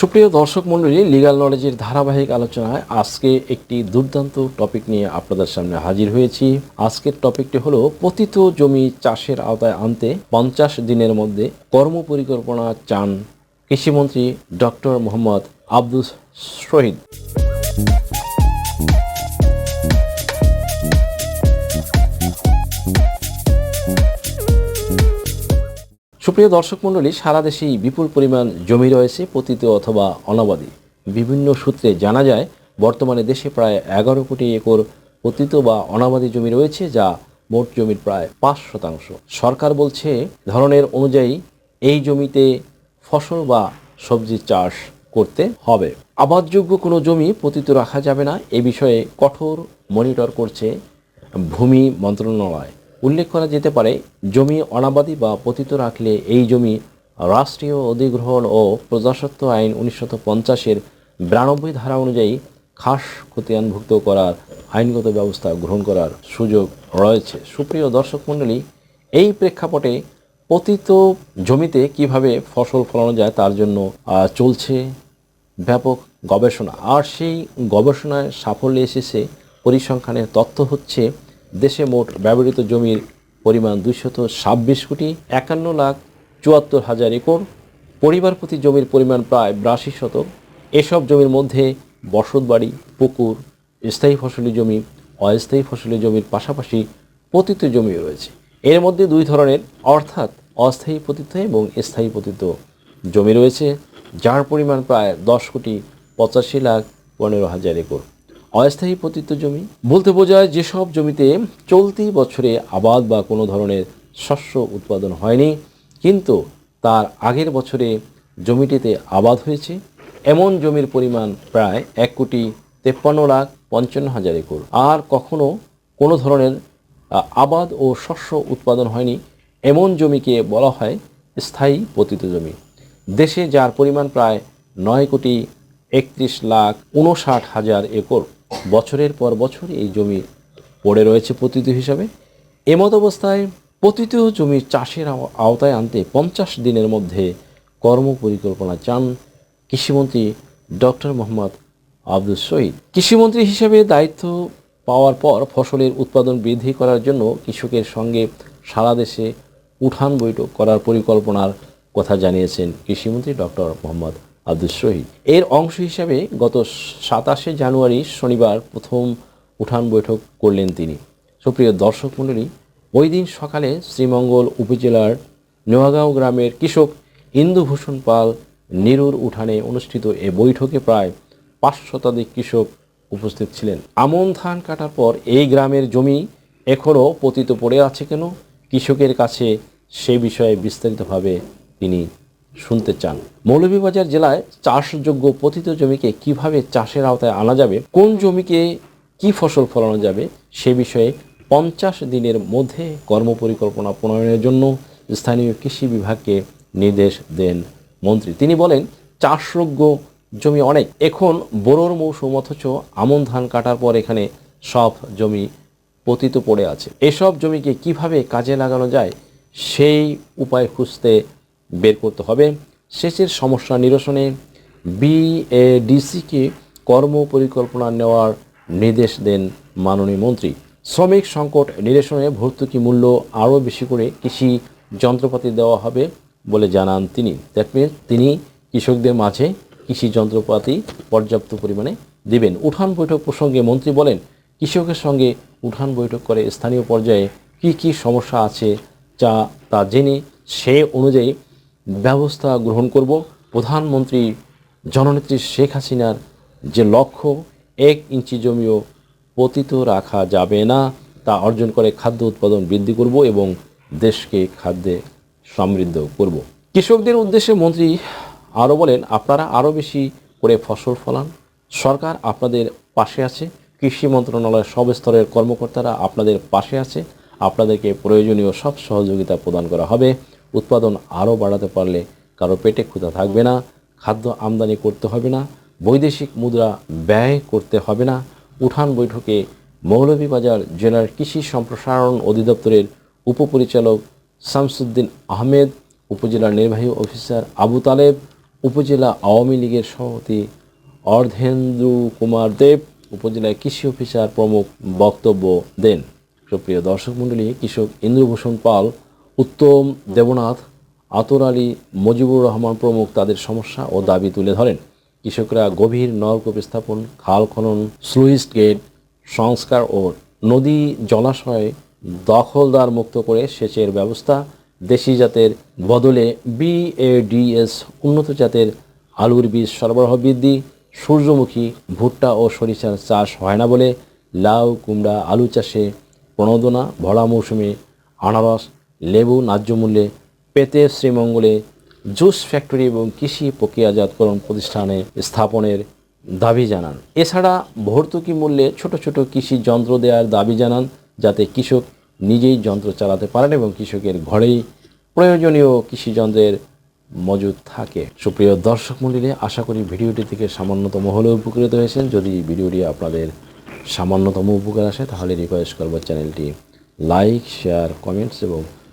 সুপ্রিয় দর্শক মণ্ডলী লিগাল নলেজের ধারাবাহিক আলোচনায় আজকে একটি দুর্দান্ত টপিক নিয়ে আপনাদের সামনে হাজির হয়েছি। আজকের টপিকটি হলো, পতিত জমি চাষের আওতায় আনতে পঞ্চাশ দিনের মধ্যে কর্ম পরিকল্পনা চান কৃষিমন্ত্রী ডক্টর মোহাম্মদ আব্দুস শহীদ। সুপ্রিয় দর্শক মণ্ডলী, সারা দেশেই বিপুল পরিমাণ জমি রয়েছে, পতিত অথবা অনাবাদী। বিভিন্ন সূত্রে জানা যায়, বর্তমানে দেশে প্রায় এগারো কোটি একর পতিত বা অনাবাদী জমি রয়েছে, যা মোট জমির প্রায় পাঁচ শতাংশ। সরকার বলছে, ধরনের অনুযায়ী এই জমিতে ফসল বা সবজি চাষ করতে হবে। আবাদযোগ্য কোনো জমি পতিত রাখা যাবে না, এ বিষয়ে কঠোর মনিটর করছে ভূমি মন্ত্রণালয়। উল্লেখ করা যেতে পারে, জমি অনাবাদী বা পতিত রাখলে এই জমি রাষ্ট্রীয় অধিগ্রহণ ও প্রজাস্বত্ব আইন উনিশশো পঞ্চাশের বিরানব্বই ধারা অনুযায়ী খাস খতিয়ানভুক্ত করার আইনগত ব্যবস্থা গ্রহণ করার সুযোগ রয়েছে। সুপ্রিয় দর্শক মণ্ডলী, এই প্রেক্ষাপটে পতিত জমিতে কীভাবে ফসল ফলানো যায় তার জন্য চলছে ব্যাপক গবেষণা। আর সেই গবেষণায় সাফল্য এসেছে, পরিসংখ্যানের তথ্য হচ্ছে দেশে মোট ব্যবহৃত জমির পরিমাণ দুইশত ছাব্বিশ কোটি একান্ন লাখ চুয়াত্তর হাজার একর। পরিবার প্রতি জমির পরিমাণ প্রায় বিরাশি শতক। এসব জমির মধ্যে বসতবাড়ি পুকুর, স্থায়ী ফসলি জমি, অস্থায়ী ফসলি জমির পাশাপাশি পতিত জমিও রয়েছে। এর মধ্যে দুই ধরনের, অর্থাৎ অস্থায়ী পতিত এবং স্থায়ী পতিত জমি রয়েছে, যার পরিমাণ প্রায় দশ কোটি পঁচাশি লাখ পনেরো হাজার একর। অস্থায়ী পতিত জমি। বলতে বোঝায় যেসব জমিতে চলতি বছরে আবাদ বা কোনো ধরনের শস্য উৎপাদন হয়নি, কিন্তু তার আগের বছরে জমিটিতে আবাদ হয়েছে। এমন জমির পরিমাণ প্রায় এক কোটি তেপ্পান্ন লাখ পঞ্চান্ন হাজার একর। আর কখনো কোনো ধরনের আবাদ ও শস্য উৎপাদন হয়নি। এমন জমিকে বলা হয় স্থায়ী পতিত জমি। দেশে যার পরিমাণ প্রায় নয় কোটি একত্রিশ লাখ উনষাট হাজার একর। বছরের পর বছর এই জমি পড়ে রয়েছে পতিত হিসাবে। এমত অবস্থায় পতিত জমি চাষের আওতায় আনতে পঞ্চাশ দিনের মধ্যে কর্ম পরিকল্পনা চান কৃষিমন্ত্রী ডক্টর মোহাম্মদ আব্দুল শহীদ কৃষিমন্ত্রী হিসেবে দায়িত্ব পাওয়ার পর ফসলের উৎপাদন বৃদ্ধি করার জন্য কৃষকের সঙ্গে সারা দেশে উঠান বৈঠক করার পরিকল্পনার কথা জানিয়েছেন কৃষিমন্ত্রী ডক্টর মোহাম্মদ আব্দুল শহীদ। এর অংশ হিসাবে গত সাতাশে জানুয়ারি শনিবার প্রথম উঠান বৈঠক করলেন তিনি। সুপ্রিয় দর্শক মণ্ডলী, ওই দিন সকালে শ্রীমঙ্গল উপজেলার নোয়াগাঁও গ্রামের কৃষক ইন্দুভূষণ পাল নিরুর উঠানে অনুষ্ঠিত এ বৈঠকে প্রায় পাঁচ শতাধিক কৃষক উপস্থিত ছিলেন। আমন ধান কাটার পর এই গ্রামের জমি এখনও পতিত পড়ে আছে কেন? কৃষকের কাছে সে বিষয়ে বিস্তারিতভাবে তিনি শুনতে চান। মৌলভীবাজার জেলায় চাষযোগ্য পতিত জমিকে কীভাবে চাষের আওতায় আনা যাবে, কোন জমিকে কি ফসল ফলানো যাবে, সে বিষয়ে পঞ্চাশ দিনের মধ্যে কর্মপরিকল্পনা প্রণয়নের জন্য স্থানীয় কৃষি বিভাগকে নির্দেশ দেন মন্ত্রী। তিনি বলেন, চাষযোগ্য জমি অনেক। এখন বোরোর মৌসুম অথচ আমন ধান কাটার পর এখানে সব জমি পতিত পড়ে আছে। এসব জমিকে কীভাবে কাজে লাগানো যায়, সেই উপায় খুঁজতে বের করতে হবে। সেচের সমস্যা নিরসনে বিএডিসিকে কর্ম পরিকল্পনা নেওয়ার নির্দেশ দেন মাননীয় মন্ত্রী। শ্রমিক সংকট নিরসনে ভর্তুকি মূল্য আরও বেশি করে কৃষি যন্ত্রপাতি দেওয়া হবে বলে জানান তিনি। দ্যাট মিনস তিনি কৃষকদের মাঝে কৃষি যন্ত্রপাতি পর্যাপ্ত পরিমাণে দিবেন। উঠান বৈঠক প্রসঙ্গে মন্ত্রী বলেন, কৃষকের সঙ্গে উঠান বৈঠক করে স্থানীয় পর্যায়ে কী কী সমস্যা আছে যা তা জেনে সে অনুযায়ী ব্যবস্থা গ্রহণ করব। প্রধানমন্ত্রী জননেত্রী শেখ হাসিনার যে লক্ষ্য, এক ইঞ্চি জমিও পতিত রাখা যাবে না, তা অর্জন করে খাদ্য উৎপাদন বৃদ্ধি করব এবং দেশকে খাদ্যে সমৃদ্ধ করব। কৃষকদের উদ্দেশ্যে মন্ত্রী আরও বলেন, আপনারা আরও বেশি করে ফসল ফলান। সরকার আপনাদের পাশে আছে। কৃষি মন্ত্রণালয়ের সব স্তরের কর্মকর্তারা আপনাদের পাশে আছে। আপনাদেরকে প্রয়োজনীয় সব সহযোগিতা প্রদান করা হবে। উৎপাদন আরও বাড়াতে পারলে কারও পেটে ক্ষুধা থাকবে না, খাদ্য আমদানি করতে হবে না, বৈদেশিক মুদ্রা ব্যয় করতে হবে না। উঠান বৈঠকে মৌলভীবাজার জেলার কৃষি সম্প্রসারণ অধিদপ্তরের উপপরিচালক শামসুদ্দিন আহমেদ, উপজেলার নির্বাহী অফিসার আবু তালেব, উপজেলা আওয়ামী লীগের সভাপতি অর্ধেন্দু কুমার দেব উপজেলায় কৃষি অফিসার প্রমুখ বক্তব্য দেন। সুপ্রিয় দর্শক মণ্ডলী, কৃষক ইন্দ্রভূষণ পাল উত্তম দেবনাথ, আতর আলী, মজিবুর রহমান প্রমুখ তাদের সমস্যা ও দাবি তুলে ধরেন। কৃষকরা গভীর নলকূপ স্থাপন, খাল খনন স্লুইস গেট, সংস্কার ও নদী জলাশয় দখলদার মুক্ত করে সেচের ব্যবস্থা, দেশি জাতের বদলে বিএডিএস উন্নত জাতের আলুর বীজ সরবরাহ বৃদ্ধি, সূর্যমুখী ভুট্টা ও সরিষার চাষ হয় না বলে লাউ, কুমড়া, আলু চাষে প্রণোদনা, ভরা মৌসুমে আনারস লেবু, ন্যায্য মূল্যে পেতে শ্রীমঙ্গলে জুস ফ্যাক্টরি এবং কৃষি প্রক্রিয়াজাতকরণ প্রতিষ্ঠানে স্থাপনের দাবি জানান। এছাড়া ভর্তুকি মূল্যে ছোট ছোট কৃষি যন্ত্র দেওয়ার দাবি জানান, যাতে কৃষক নিজেই যন্ত্র চালাতে পারেন এবং কৃষকের ঘরেই প্রয়োজনীয় কৃষি যন্ত্রের মজুদ থাকে। সুপ্রিয় দর্শক মন্ডলী, আশা করি ভিডিওটি থেকে সামান্যতম হলেও উপকৃত হয়েছেন। যদি ভিডিওটি আপনাদের সামান্যতম উপকার আসে, তাহলে রিকোয়েস্ট করব চ্যানেলটি লাইক শেয়ার কমেন্টস এবং